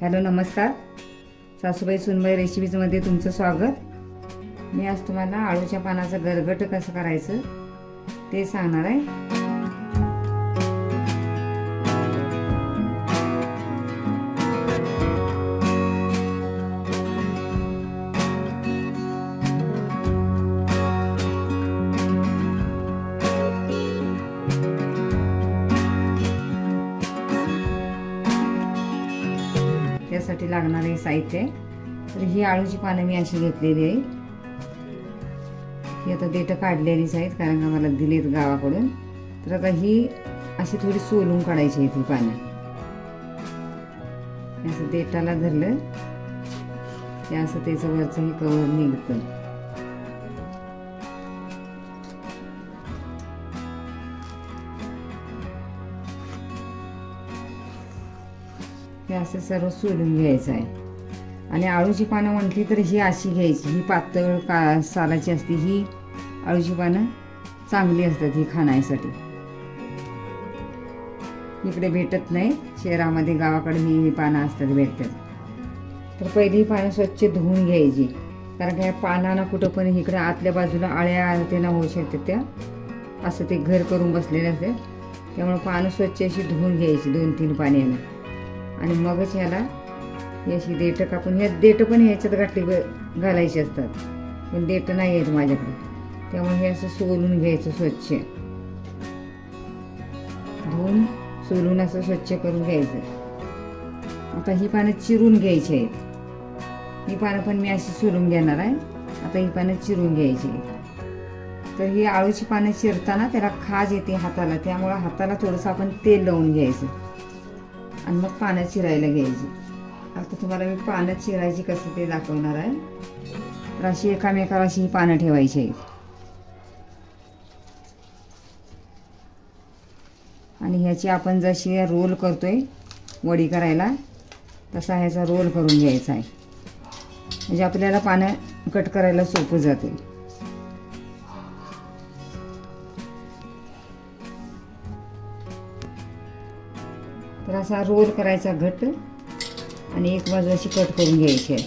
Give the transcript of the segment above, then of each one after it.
Hello नमस्कार. सासूबाई सुनबाई रेसिपीजमध्ये तुमचं स्वागत. मी आज तुम्हाला आळूच्या पानाचं गरगट कसं करायचं ते सांगणार आहे. लागणारे साहित्य. आहे. तर ही आळूची पानं मी अशी घेतलेली आहे. ही आता देठं काढलेलीच आहेत कारण का मला दिलीत गावाकडून. तर आता ही अशी थोडी सोलून काढायची आहेत ही पानं. असं देठाला धरलं. की असं त्याचं वरचं हे कवर निघतं. असं सर्व सोलून घ्यायचं आहे. आणि आळूची पानं म्हटली तर ही अशी घ्यायची. ही पातळ का सालाची असते ही आळूची पानं चांगली असतात ही खाण्यासाठी. इकडे भेटत नाही. शहरामध्ये गावाकडे ही ही पानं असतात भेटतात. तर पहिली ही पानं स्वच्छ धुवून घ्यायची. कारण काय पानांना कुठं पण इकडे आतल्या बाजूला आळ्या ते न होऊ शकतात त्या. असं ते घर करून बसलेले असते त्यामुळे पानं स्वच्छ अशी धुवून घ्यायची दोन तीन पाण्यानं. आणि मगच ह्याला अशी देठं कापून ह्या देठं पण ह्याच्यात गाठी ब- घालायची असतात. पण देठं नाही आहेत माझ्याकडे. त्यामुळे हे असं सोलून घ्यायचं स्वच्छ. धुवून सोलून असं स्वच्छ करून घ्यायचं. आता ही पानं चिरून घ्यायची आहेत. ही पानं पण मी अशी सोलून घेणार आहे. आता ही पानं चिरून घ्यायची आहेत. तर ही आळूची पानं चिरताना त्याला खाज येते हाताला. त्यामुळं हाताला थोडंसं आपण तेल लावून घ्यायचं. आणि मग पानं चिरायला घ्यायची. आता तुम्हाला मी पाण्यात चिरायची कसं ते दाखवणार आहे. तर अशी एकामेकाला अशी ही पानं ठेवायची आहेत. आणि ह्याची आपण जशी रोल करतोय वडी करायला तसा ह्याचा रोल करून घ्यायचा आहे. म्हणजे आपल्याला पानं कट करायला सोपं जाते तर असा रोल करायचा घट्ट आणि एक बाजू अशी कट करून घ्यायची आहे.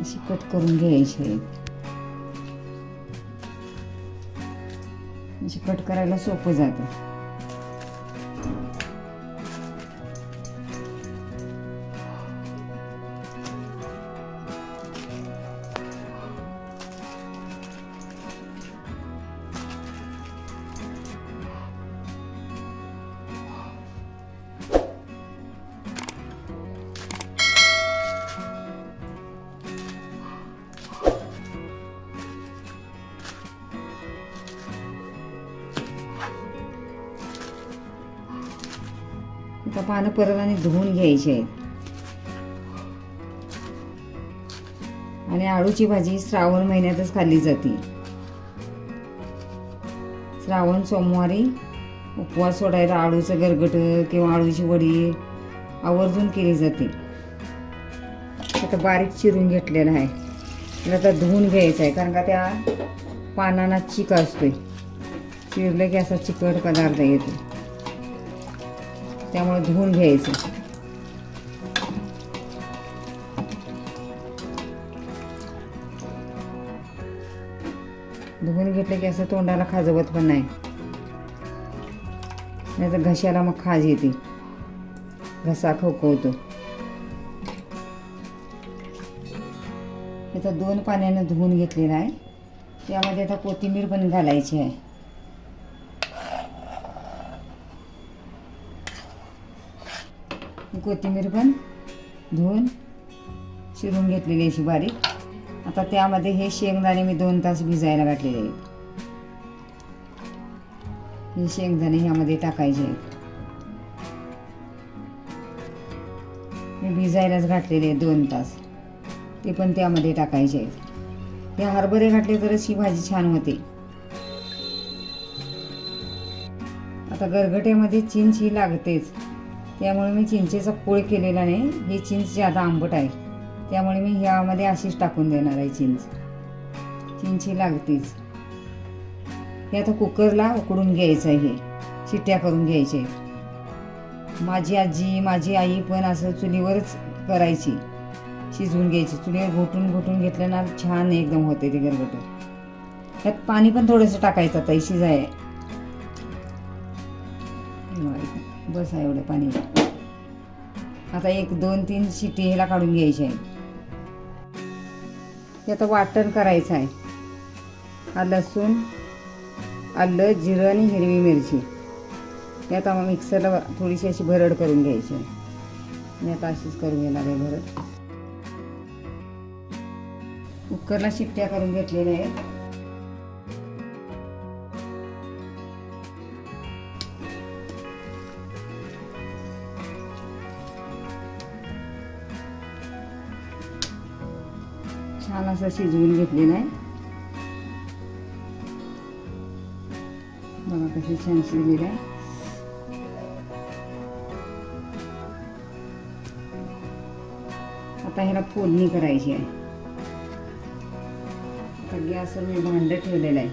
अशी कट करून घ्यायची आहे. अशी कट करायला सोपं जातं. आता पानं परत आणि धुवून घ्यायची आहेत. आणि आळूची भाजी श्रावण महिन्यातच खाल्ली जाते. श्रावण सोमवारी उपवास सोडायला आळूचं गरगट किंवा आळूची वडी आवर्जून केली जाते. आता बारीक चिरून घेतलेलं आहे. त्याला आता धुवून घ्यायचं आहे कारण का त्या पानांना चिक असतोय. चिरलं की असा चिकट पदार्थ येतो. त्यामुळे धुवून घ्यायचं. धुवून घेतलं की असं तोंडाला खाजवत पण नाही. नाही तर घशाला मग खाज येते. घसा खवखवतो इथं दोन पाण्यानं धुवून घेतलेलं आहे. त्यामध्ये आता कोथिंबीर पण घालायची आहे. कोथिंबीर पण धुवून शिरून घेतलेली अशी बारीक. आता त्यामध्ये हे शेंगदाणे मी दोन तास भिजायला घातलेले आहेत. हे शेंगदाणे ह्यामध्ये टाकायचे आहेत. मी भिजायलाच घातलेले आहेत दोन तास. ते पण त्यामध्ये टाकायचे आहेत. हे हरभरे घातले तरच ही भाजी छान होते. आता गरगट्यामध्ये चिंच ही लागतेच. त्यामुळे मी चिंचेचा पोळ केलेला नाही. ही चिंच आता आंबट आहे त्यामुळे मी ह्यामध्ये अशीच टाकून देणार आहे चिंच. चिंची लागतेच. हे आता कुकरला उकडून घ्यायचं आहे. हे शिट्ट्या करून घ्यायचे. माझी आजी माझी आई पण असं चुलीवरच करायची. शिजवून घ्यायची. चुलीवर घोटून घोटून घेतल्यानं छान एकदम होते ते गरगट त्यात पाणी पण थोडंसं टाकायचं. आता शिजाय. बस एवढं पाणी आता एक दोन तीन शिटी ह्याला काढून घ्यायची आहे. ते आता वाटण करायचं आहे. हा लसूण आलं जिरं आणि हिरवी मिरची. यात मग मिक्सरला थोडीशी अशी भरड करून घ्यायची आहे. मी आता अशीच करून घेणार आहे भरड. कुकरला शिट्ट्या करून घेतलेल्या आहेत. छान असं शिजवून घेतलेलं आहे बघा कसे छान शिजलेलं आहे. आता ह्याला फोडणी करायची आहे. आता गॅसवर मी भांड ठेवलेलं आहे.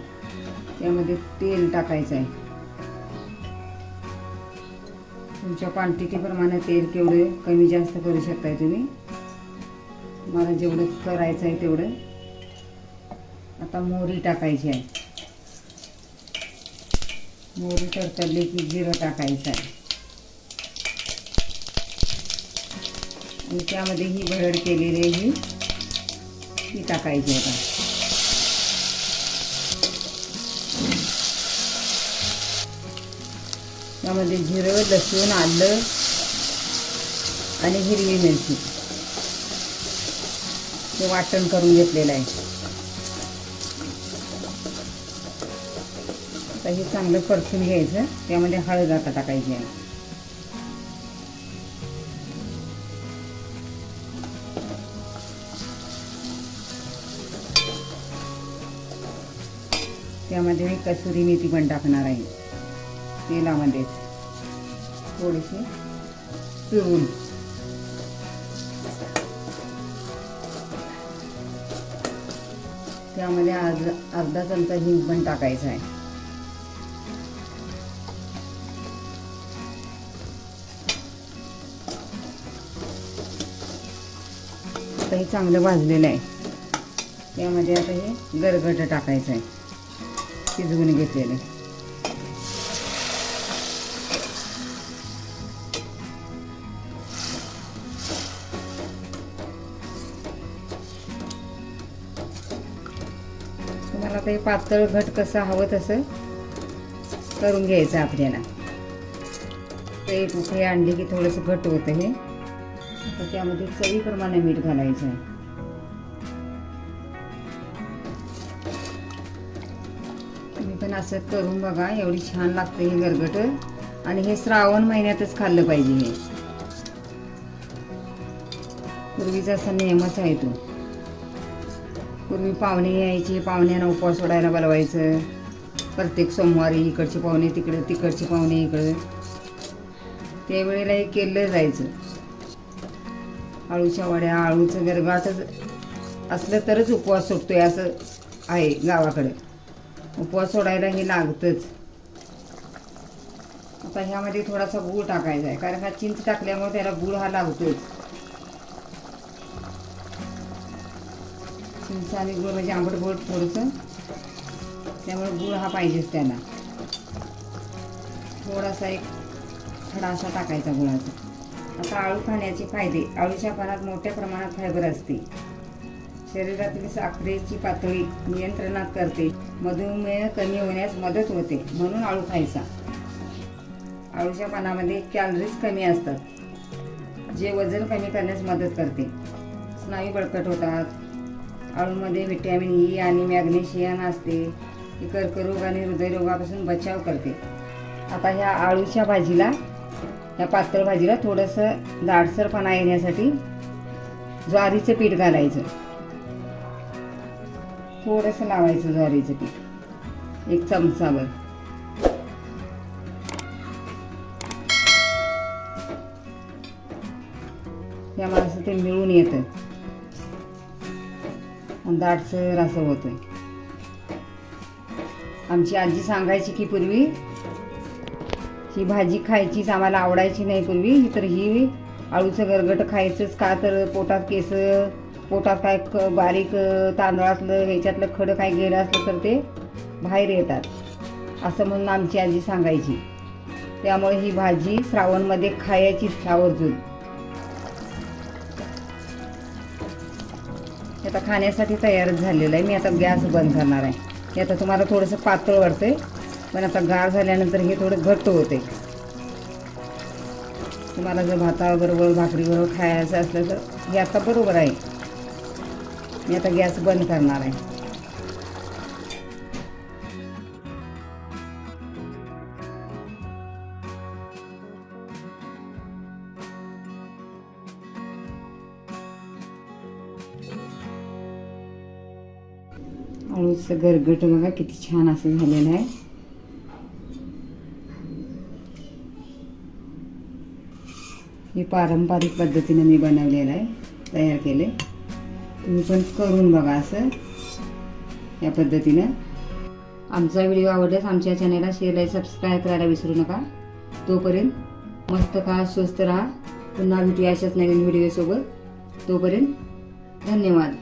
त्यामध्ये तेल टाकायचं आहे. तुमच्या क्वांटिटीप्रमाणे तेल केवढं कमी जास्त करू शकताय तुम्ही? मला जेवढं करायचं आहे तेवढं. आता मोहरी टाकायची आहे. मोहरी तडतडली की जिरं टाकायचं आहे. आणि त्यामध्ये ही भरड केलेली ही. ती टाकायची आता. त्यामध्ये जिरं लसूण आलं आणि हिरवी मिरची. ते वाटण करून घेतलेलं आहे. आता हे चांगलं परतून घ्यायचं त्यामध्ये हळद आता टाकायची आहे. त्यामध्ये मी कसुरी मेथी पण टाकणार आहे. तेलामध्येच. थोडीशी पिळून. त्यामध्ये अर्धा अर्धा चमचा हिंग पण टाकायचा आहे. आता हे चांगलं भाजलेलं आहे. त्यामध्ये आता हे गरगट टाकायचं आहे. शिजवून घेतलेले आहे. आता हे पातळ घट कसं हवं तसं करून घ्यायचं आपल्याला. ते एक उकळी आणली की थोडंसं घट होतं हे. आता त्यामध्ये चवीप्रमाणे मीठ घालायचं आहे. तुम्ही पण असं करून बघा एवढी छान लागते हे गरगट. आणि हे श्रावण महिन्यातच खाल्लं पाहिजे हे. पूर्वीचा असा नियमच आहे तो. पूर्वी पाहुणे यायचे पाहुण्यांना उपवास सोडायला बोलवायचं. प्रत्येक सोमवारी इकडचे पाहुणे तिकडे तिकडचे पाहुणे इकडे. त्यावेळेला हे केलं जायचं. आळूच्या वड्या आळूचं गरबाचं असलं तरच उपवास सुटतोय असं आहे गावाकडे. उपवास सोडायला हे लागतंच. आता ह्यामध्ये थोडासा गूळ टाकायचा आहे कारण हा चिंच टाकल्यामुळे त्याला गूळ हा लागतोच. चिंच आणि गुळ म्हणजे आंबट गोड थोडंसं. त्यामुळे गूळ हा पाहिजेच त्याला थोडासा एक खडा असा टाकायचा गुळाचा. आता आळू खाण्याचे फायदे. आळूच्या पानात मोठ्या प्रमाणात फायबर असते. शरीरातील साखरेची पातळी नियंत्रणात करते. मधुमेह कमी होण्यास मदत होते. म्हणून आळू खायचा. आळूच्या पानामध्ये कॅलरीज कमी असतात. जे वजन कमी करण्यास मदत करते. स्नायू बळकट होतात. आळूमध्ये व्हिटॅमिन ई आणि मॅग्नेशियम असते. ही कर्करोग आणि हृदयरोगापासून बचाव करते. आता ह्या आळूच्या भाजीला या पातळ भाजीला थोडंसं दाटसरपणा येण्यासाठी ज्वारीचं पीठ घालायचं. थोडंसं लावायचं ज्वारीचं पीठ. एक चमचावर त्यामुळे असं ते मिळून येतं. दाटसर असं होतं आमची आजी सांगायची की पूर्वी ही भाजी खायचीच आम्हाला आवडायची नाही पूर्वी. तर ही आळूचं गरगट खायचंच का तर पोटात केस पोटात काय क बारीक तांदळातलं ह्याच्यातलं खडं काय गेलं असलं तर ते बाहेर येतात. असं म्हणून आमची आजी सांगायची. त्यामुळे ही भाजी श्रावणमध्ये खायचीच आवर्जून. आता खाण्यासाठी तयारच झालेलं आहे. मी आता गॅस बंद करणार आहे. हे आता तुम्हाला थोडंसं पातळ वाढते पण आता गार झाल्यानंतर हे थोडं घट्ट होते तुम्हाला जर भाताबरोबर भाकरीबरोबर खायचं असलं तर हे आता बरोबर आहे. मी आता गॅस बंद करणार आहे. असं गरगट बघा किती छान असं झालेलं आहे. हे पारंपरिक पद्धतीने मी बनवलेलं आहे तयार केले तुम्ही पण करून बघा असं या पद्धतीनं. आमचा व्हिडिओ आवडल्यास आमच्या चॅनलला शेअर सबस्क्राईब करायला विसरू नका. तोपर्यंत मस्त खा स्वस्त राहा. पुन्हा भेटूया अशाच नवीन व्हिडिओसोबत तोपर्यंत धन्यवाद.